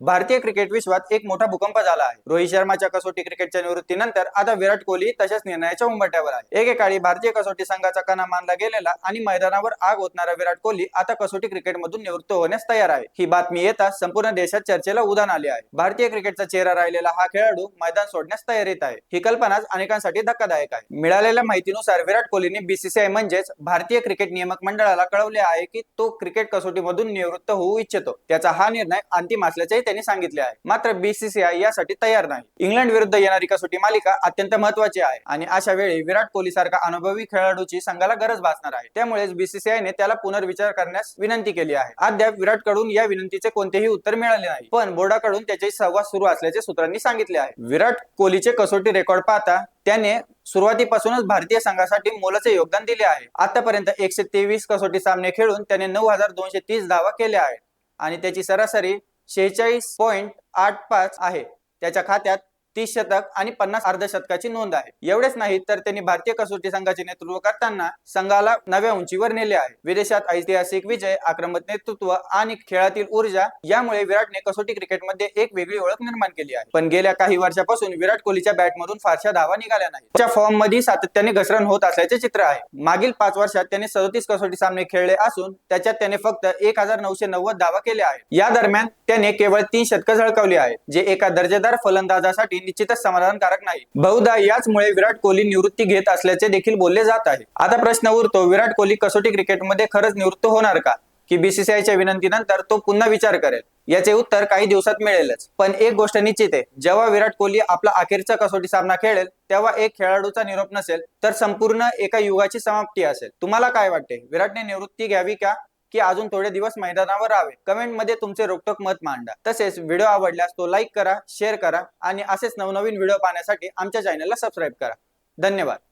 भारतीय क्रिकेट विश्वात एक मोठा भूकंप झाला आहे. रोहित शर्माच्या कसोटी क्रिकेटच्या निवृत्तीनंतर आता विराट कोहली तशाच निर्णयाच्या उंबरठ्यावर आहे. एकेकाळी भारतीय कसोटी संघाचा कणा मानला गेलेला आणि मैदानावर आग ओतणारा विराट कोहली आता कसोटी क्रिकेटमधून निवृत्त होण्यास तयार आहे. ही बातमी येताच संपूर्ण देशात चर्चेला उदान आले आहे. भारतीय क्रिकेटचा चेहरा राहिलेला हा खेळाडू मैदान सोडण्यास तयारीत आहे. ही कल्पनाच अनेकांसाठी धक्कादायक आहे. मिळालेल्या माहितीनुसार विराट कोहलीने बीसीसीआय म्हणजेच भारतीय क्रिकेट नियामक मंडळाला कळवले आहे की तो क्रिकेट कसोटीमधून निवृत्त होऊ इच्छितो. त्याचा हा निर्णय अंतिम असल्याचे त्यांनी सांगितले आहे. मात्र बीसीसीआय यासाठी तयार नाही. इंग्लंड विरुद्ध येणारी कसोटी मालिका अत्यंत महत्वाची आहे आणि अशा वेळी विराट कोहली सारखा अनुभवी खेळाडूची संघाला गरज भासणार आहे. त्यामुळेच बीसीसीआयने त्याला पुनर्विचार करण्यास विनंती केली आहे. अद्याप विराटकडून या विनंतीचे कोणतेही उत्तर मिळाले नाही. पण बोर्डाकडून त्याचे सहवास सुरू असल्याचे सूत्रांनी सांगितले आहे. विराट कोहलीचे कसोटी रेकॉर्ड पाहता त्याने सुरुवातीपासूनच भारतीय संघासाठी मोलाचे योगदान दिले आहे. आतापर्यंत एकशे तेवीस कसोटी सामने खेळून त्याने नऊ हजार दोनशे तीस धावा केल्या आहेत. आणि त्याची सरासरी शेहेचाळीस पॉईंट आठ पाच आहे. त्याच्या खात्यात तीस शतक आणि पन्नास अर्धशतकाची नोंद आहे. एवढेच नाही तर त्यांनी भारतीय कसोटी संघाचे नेतृत्व करताना संघाला नव्या उंचीवर नेले आहे. विदेशात ऐतिहासिक विजय आक्रमक नेतृत्व आणि खेळातील ऊर्जा यामुळे विराटने कसोटी क्रिकेटमध्ये एक वेगळी ओळख निर्माण केली आहे. पण गेल्या काही वर्षापासून विराट कोहलीच्या बॅटमधून फारशा धावा निघाल्या नाही त्याच्या फॉर्ममध्ये सातत्याने घसरण होत असल्याचे चित्र आहे. मागील पाच वर्षात त्याने सदोतीस कसोटी सामने खेळले असून त्याच्यात त्याने फक्त एक हजार नऊशे नव्वद धावा केल्या आहेत. या दरम्यान त्याने केवळ तीन शतकं झळकावली आहेत जे एका दर्जेदार फलंदाजासाठी निश्चितच समाधानकारक नाही. बहुधा याचमुळे विराट कोहली निवृत्ती घेत असल्याचे देखील बोलले जात आहे. आता प्रश्न उरतो विराट कोहली कसोटी क्रिकेटमध्ये खरंच निवृत्त होणार का? की बीसीसीआयच्या विनंतीनंतर तो पुन्हा विचार करेल? याचे उत्तर काही दिवसात मिळेलच. पण एक गोष्ट निश्चित आहे जेव्हा विराट कोहली आपला अखेरचा कसोटी सामना खेळेल तेव्हा एक खेळाडूचा निरोप नसेल तर संपूर्ण एका युगाची समाप्ती असेल. तुम्हाला काय वाटते? विराटने निवृत्ती घ्यावी का? की अजून थोडे दिवस मैदानावर राहावे. कमेंटमध्ये तुमचे रोकटोक मत मांडा. तसेच व्हिडिओ आवडल्यास तो लाईक करा शेअर करा आणि असेच नवनवीन व्हिडिओ पाहण्यासाठी आमच्या चॅनलला सबस्क्राईब करा. धन्यवाद.